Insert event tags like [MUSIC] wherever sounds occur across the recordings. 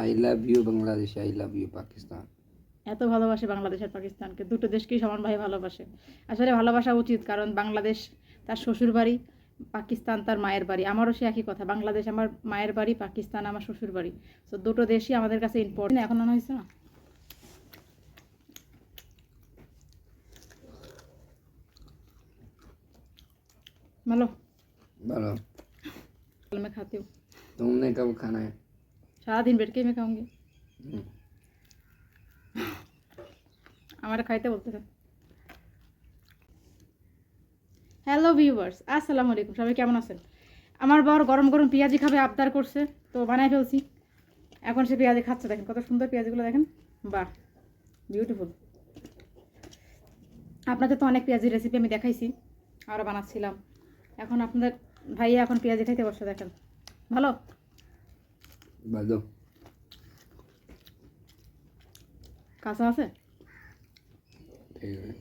I love you Bangladesh I love you Pakistan এত ভালোবাসে বাংলাদেশ আর পাকিস্তানকে দুটো দেশকেই সমান ভাই ভালোবাসে আসলে ভালোবাসা উচিত কারণ বাংলাদেশ তার শ্বশুর বাড়ি পাকিস্তান তার মায়ের বাড়ি আমারও সে একই কথা বাংলাদেশ আমার মায়ের বাড়ি পাকিস্তান আমার শ্বশুর বাড়ি তো দুটো দেশই আমাদের কাছে ইম্পর্টেন্ট এখন মনে হয়েছে না ভালো बोलो मैं खाती हूँ तुमने कब खाना है সারাদিন বেড মেখে খাওয়াঙ্গে। আমার খাইতে বলতেছে। হ্যালো ভিউয়ার্স আসসালামু আলাইকুম সবাই কেমন আছেন? আমার বাবার গরম গরম পেঁয়াজি খাবে আবদার করছে তো বানাই ফেলছি। এখন সে পেঁয়াজি খাচ্ছে দেখেন কত সুন্দর পেঁয়াজিগুলো দেখেন। বাহ বিউটিফুল আপনাদের তো অনেক পেঁয়াজির রেসিপি আমি দেখাইছি আরও বানাচ্ছিলাম। এখন আপনাদের ভাইয়া এখন পেঁয়াজি খাইতে বসে দেখেন। ভালো? কাঁচা আছে eh.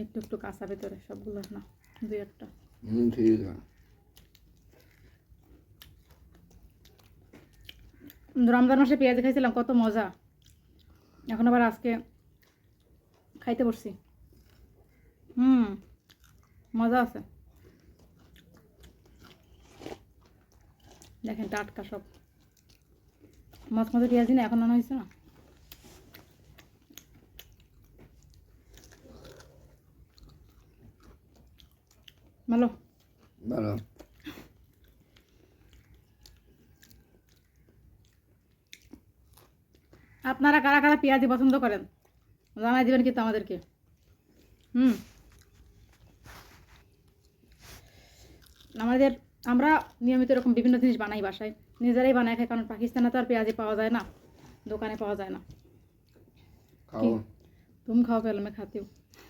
একটু একটু কাঁচা ভেতরে সবগুলো না দুই একটা। হুম ঠিক আছে। রমজান মাসে পেঁয়াজ খাইছিলাম কত মজা। এখন আবার আজকে খাইতে বসছি। হুম মজা আছে। দেখেন টাটকা সব। মাছ মজা পেঁয়াজ না এখন আনা হয়েছে না? ভালো? बोलो আপনারা কারা কারা পেঁয়াজি পছন্দ করেন? জানাই দিবেন কিন্তু আমাদেরকে। হুম। আমাদের আমরা নিয়মিত এরকম বিভিন্ন জিনিস বানাই বাসায় নিজেরাই বানাই খাই কারণ পাকিস্তানে তো আর পেঁয়াজি পাওয়া যায় না দোকানে পাওয়া যায় না खाओ तुम खाओ पहले मैं खाती हूँ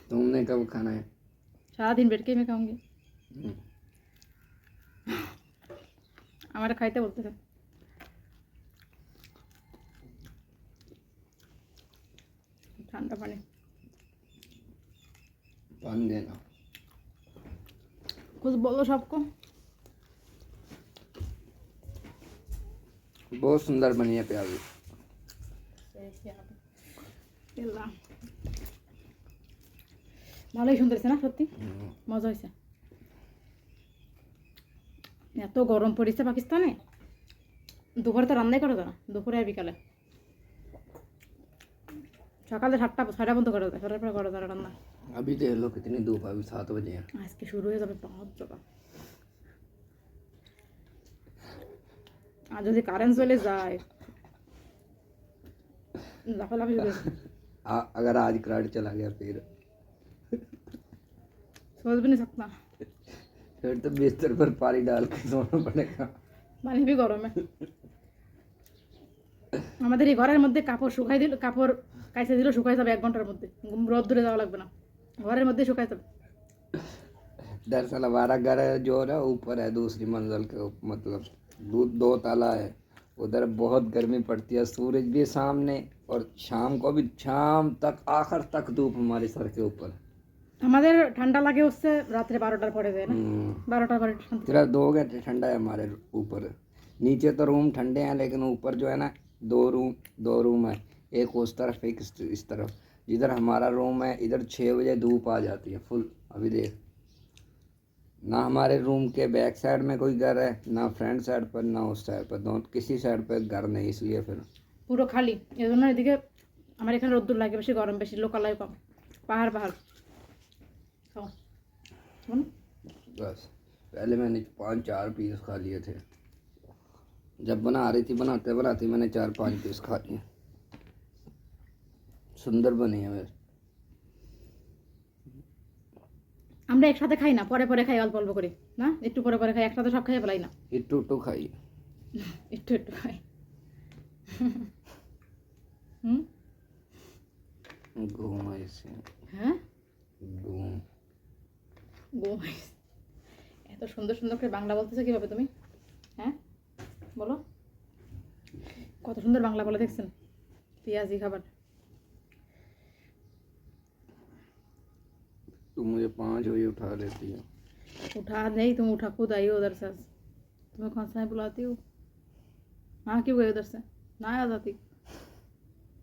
तुमने कब खाना है सारा दिन बैठ के ही मैं खाऊंगी हम्म, আমার খাইতে বলতেছে ঠান্ডা পানি पानी देना कुछ बोलो सबको बहुत सुंदर बनी है प्याज এলাম ভালোই সুন্দর হয়েছে না সত্যি हम्म, মজা হয়েছে এত গরম পড়েছে পাকিস্তানে দুপুরে তো রান্নাই করা যায় না দুপুরে আর বিকালে সকালে সাতটা ছয়টা বন্ধ করা যায় ছটার পরে করা যায় না রান্না अभी देख लो कितनी धूप है अभी सात बजे हैं আজকে শুরু হয়ে যাবে পাঁচ জোড়া আর যদি কারেন্ট চলে যায় লাফালাফি শুরু হয়ে যাবে। आ- अगर आज करंट चला गया फिर सोच भी नहीं सकता फिर तो बिस्तर पर पानी डाल के सोना पड़ेगा মানে হেবি গরমে আমাদের এই ঘরের মধ্যে কাপড় শুকাই দিল কাপড় কাইসে দিল শুকাই যাবে এক ঘন্টার মধ্যে রোদ দূরে যাওয়া লাগবে না ঘরের মধ্যে শুকাই যাবে दरअसल हमारा घर है जो है ऊपर है दूसरी मंजिल के ऊप- मतलब दो, दो ताला है उधर बहुत गर्मी पड़ती है सूरज भी सामने और शाम को भी शाम तक आखिर तक धूप हमारे सर के ऊपर আমাদের ঠান্ডা লাগে হচ্ছে রাত্রে বারোটার পরে যায় না हम्म, বারোটার পরে শান্তি सिर्फ दो घंटे ठंडा है हमारे ऊपर नीचे तो रूम ठंडे हैं लेकिन ऊपर जो है ना दो रूम दो रूम है एक उस तरफ एक इस, इस तरफ जिधर हमारा रूम है इधर छः बजे धूप आ जाती है फुल अभी देख ना हमारे रूम के बैक साइड में कोई घर है ना फ्रंट साइड पर ना उस साइड पर दोनों किसी साइड पर घर नहीं इसलिए फिर পুরো খালি এই জন্য এদিকে আমার এখানে রোদ্দুর লাগে বেশি গরম বেশি লোকালয় কম পাহাড় পাহাড় খাও হুম? बस पहले मैंने पाँच चार पीस खा लिए थे जब बना रही थी बनाते बनाते मैंने चार पांच पीस खा लिए सुंदर बनी है मेरे আমরা একসাথে খাই না পরে পরে খাই অল্প অল্প করে না? একটু পরে পরে খাই একসাথে সব খাইয়ে ফেলাই না। একটু একটু খাই। [LAUGHS] একটু একটু খাই। [LAUGHS] হুম? ঘুম হ্যাঁ? ঘুম। এত সুন্দর সুন্দর করে বাংলা বলতেছো কীভাবে তুমি? হ্যাঁ? বলো। কত সুন্দর বাংলা বলে দেখছেন। পেঁয়াজি খাবার। तुम मुझे पाँच बजे उठा लेती हो उठा नहीं तुम उठा खुद आई हो उधर से तुम्हें कौन सा है बुलाती हो মা কি বই ধরছে না জাতি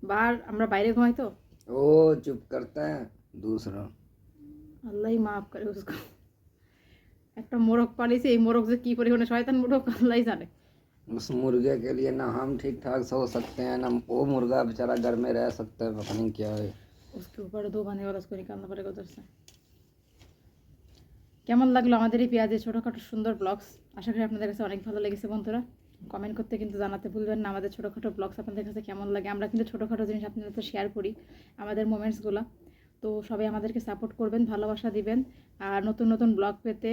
বার আমরা বাইরে ঘুমাই তো ओ चुप करता है दूसरा আল্লাহ মাফ করে উসকো একটা মোরগ পালিয়েছে এই মোরগ যে কি পরিমাণে শয়তান মোরগ আল্লাহ জানে उस मुर्गे के लिए ना हम ठीक ठाक सो सकते हैं ना वो मुर्गा बेचारा घर में रह सकता है पता नहीं क्या है उसके ऊपर दो बाने वाला उसको निकालना पड़ेगा उधर से কেমন লাগল আমাদের এই পেঁয়াজের ছোটোখাটো সুন্দর ব্লগস আশা করি আপনাদের কাছে অনেক ভালো লেগেছে বন্ধুরা। কমেন্ট করতে কিন্তু জানাতে ভুলবেন না, আমাদের ছোটোখাটো ব্লগস আপনাদের কাছে কেমন লাগে? আমরা কিন্তু ছোটোখাটো জিনিস আপনাদের সাথে শেয়ার করি, আমাদের মোমেন্টসগুলো তো সবাই আমাদেরকে সাপোর্ট করবেন, ভালোবাসা দিবেন। আর নতুন নতুন ব্লগ পেতে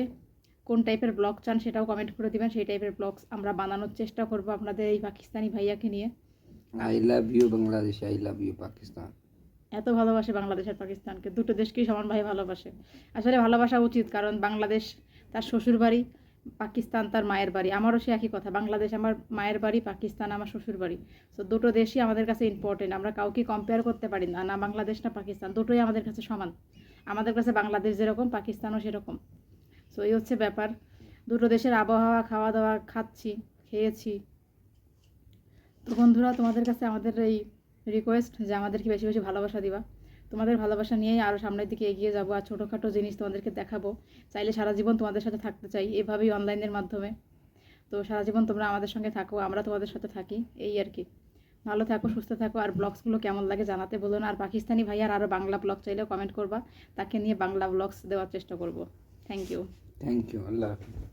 কোন টাইপের ব্লগ চান সেটাও কমেন্ট করে দিবেন। সেই টাইপের ব্লগস আমরা বানানোর চেষ্টা করব আপনাদের এই পাকিস্তানি ভাইয়াকে নিয়ে। I love you Bangladesh I love you Pakistan এত ভালোবাসে বাংলাদেশ আর পাকিস্তানকে। দুটো দেশকেই সমান ভাই ভালোবাসে। আসলে ভালোবাসা উচিত, কারণ বাংলাদেশ তার শ্বশুর বাড়ি, পাকিস্তান তার মায়ের বাড়ি। আমারও সে একই কথা, বাংলাদেশ আমার মায়ের বাড়ি, পাকিস্তান আমার শ্বশুর বাড়ি। তো দুটো দেশই আমাদের কাছে ইম্পর্টেন্ট আমরা কাউকে কম্পেয়ার করতে পারি না না বাংলাদেশ, না পাকিস্তান। দুটোই আমাদের কাছে সমান। আমাদের কাছে বাংলাদেশ যেরকম, পাকিস্তানও সেরকম। সো এই হচ্ছে ব্যাপার। দুটো দেশের আবহাওয়া খাওয়া দাওয়া খাচ্ছি, খেয়েছি। তো বন্ধুরা, তোমাদের কাছে আমাদের এই রিকোয়েস্ট যে আমাদেরকে বেশি বেশি ভালোবাসা দিবা। তোমাদের ভালোবাসা নিয়েই আরও সামনের দিকে এগিয়ে যাব আর ছোটোখাটো জিনিস তোমাদেরকে দেখাবো। চাইলে সারা জীবন তোমাদের সাথে থাকতে চাই, এভাবেই অনলাইনের মাধ্যমে। তো সারা জীবন তোমরা আমাদের সঙ্গে থাকো, আমরা তোমাদের সাথে থাকি, এই আর কি। ভালো থাকো, সুস্থ থাকো, আর ব্লগসগুলো কেমন লাগে জানাতে বলুন না। আর পাকিস্তানি ভাই আর আরও বাংলা ব্লগ চাইলেও কমেন্ট করবা, তাকে নিয়ে বাংলা ব্লগস দেওয়ার চেষ্টা করব। থ্যাংক ইউ থ্যাংক ইউ আল্লাহ হাফিজ।